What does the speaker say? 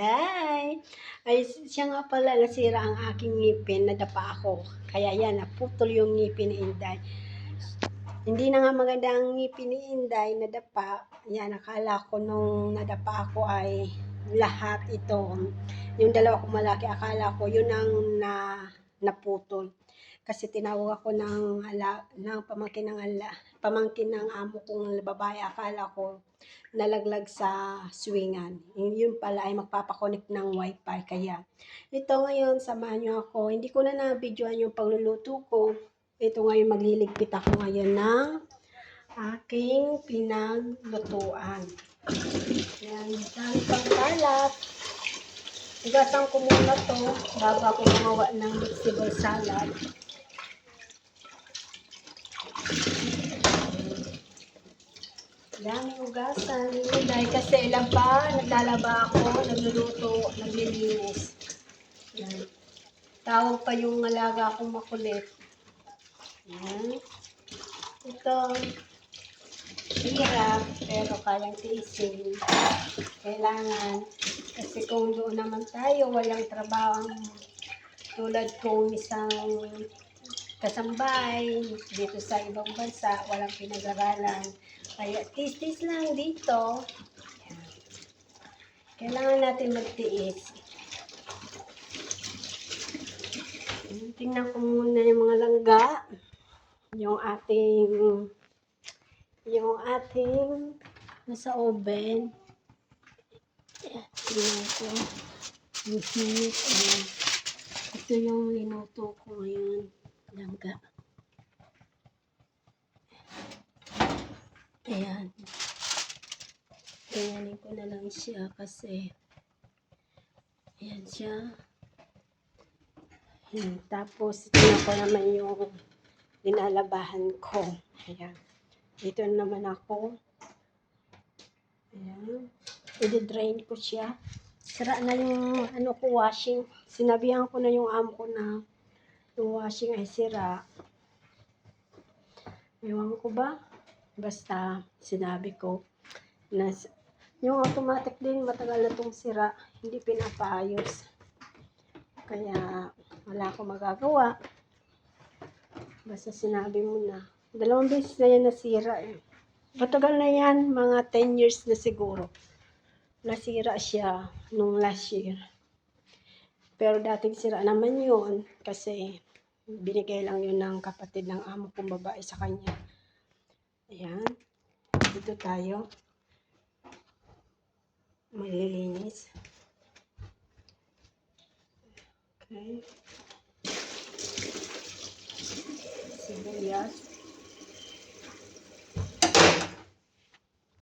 Inday. Ay, siya nga pala nasira ang aking ngipin, nadapa ako. Kaya yan, naputol yung ngipin ni Inday. Hindi na nga maganda ang ngipin ni Inday, nadapa. Yan, akala ko nung nadapa ako ay lahat ito. Yung dalawa kong malaki, akala ko yun ang na, naputol. Kasi tinawag ako ng, ala, ng pamangkin ng ala, pamangkin ng amo kong babae, akala ko nalaglag sa swingan. Yun, pala ay magpapakonect ng wifi. Kaya ito ngayon, samahan nyo ako. Hindi ko na na-videoan yung pagluluto ko. Ito ngayon, magliligpit ako ngayon ng aking pinaglutuan. Yan, dami pang kalat. Igasan ko muna to bago ako gumawa ng vegetable salad. Dami ugasan. Dahil kasi ilan pa, naglalaba ako, nagluluto, naglilinis. Yan. Tawag pa yung alaga akong makulit. Yan. Ito, hirap, pero kayang tiisin. Kailangan, kasi kung doon naman tayo, walang trabaho ang tulad kong isang kasambay dito sa ibang bansa, walang pinag-aralan. Kaya tis-tis lang dito. Kailangan natin magtiis. Tingnan ko muna yung mga langga. Yung ating yung ating nasa oven. Tingnan ko. Yung heat. Ayan. Ito yung linuto ko ngayon. Langga. Ayan. Ganyanin ko na lang siya kasi ayan siya. Ayan. Tapos, ito ko naman yung linalabahan ko. Ayan. Dito naman ako. Ayan. I-drain ko siya. Sira na yung ano ko washing. Sinabihan ko na yung amo ko na yung washing ay sira. Ewan ko ba? Basta sinabi ko na yung automatic din matagal na itong sira. Hindi pinapaayos. Kaya wala akong magagawa. Basta sinabi mo na. Dalawang beses na yan nasira eh. Matagal na yan, mga 10 years na siguro. Nasira siya nung last year. Pero dating sira naman yun kasi binigay lang yun ng kapatid ng amo kong babae sa kanya. Ayan. Dito tayo. Malilinis. Okay. Sibuyas.